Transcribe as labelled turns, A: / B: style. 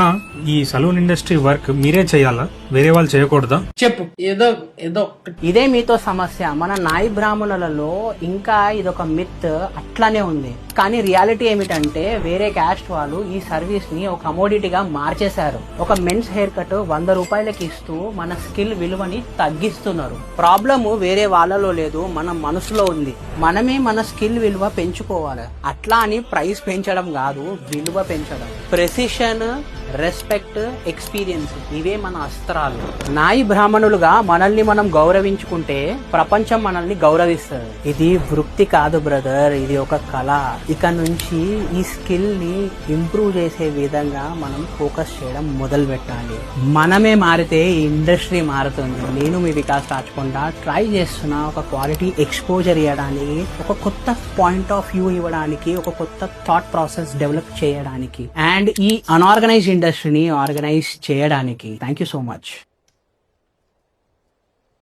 A: అన్న ఈ saloon industry work మీరే చేయాలా? వేరే వాళ్ళు చేయకూడదా?
B: చెప్పు. ఏదో ఏదో.
C: ఇదే మీతో సమస్య. మన నాయి బ్రాహ్మణులలో ఇంకా ఇదొక మిత్ అట్లానే ఉంది. కానీ రియాలిటీ ఏమిటంటే వేరే క్యాస్ట్ వాళ్ళు ఈ సర్వీస్ని ఒక కమోడిటీగా మార్చేశారు. ఒక మెన్స్ హెయిర్ కట్ వంద రూపాయలకి ఇస్తూ మన స్కిల్ విలువని తగ్గిస్తున్నారు. ప్రాబ్లమ్ వేరే వాళ్ళలో లేదు మన మనసులో ఉంది. మనమే మన స్కిల్ విలువ పెంచుకోవాలి. అట్లా అని ప్రైస్ పెంచడం కాదు విలువ పెంచడం. ప్రెసిషన్ రెస్పెక్ట్ ఎక్స్పీరియన్స్ ఇవే మన అస్త్రాలు. నాయి బ్రాహ్మణులుగా మనల్ని మనం గౌరవించుకుంటే ప్రపంచం మనల్ని గౌరవిస్తుంది. ఇది వృత్తి కాదు బ్రదర్. ఇది ఒక కళ. ఇక నుంచి ఈ స్కిల్ని ఇంప్రూవ్ చేసే విధంగా మనం ఫోకస్ చేయడం మొదలు పెట్టాలి. మనమే మారితే ఈ ఇండస్ట్రీ మారుతుంది. నేను మీ వికాస్ రాచకుండా ట్రై చేస్తున్న ఒక క్వాలిటీ ఎక్స్పోజర్ ఇవ్వడానికి ఒక కొత్త పాయింట్ ఆఫ్ వ్యూ ఇవ్వడానికి ఒక కొత్త థాట్ ప్రాసెస్ డెవలప్ చేయడానికి. అండ్ ఈ అన్ఆర్గనైజ్ ఇండస్ట్రీని ఆర్గనైజ్ చేయడానికి. Thank you so much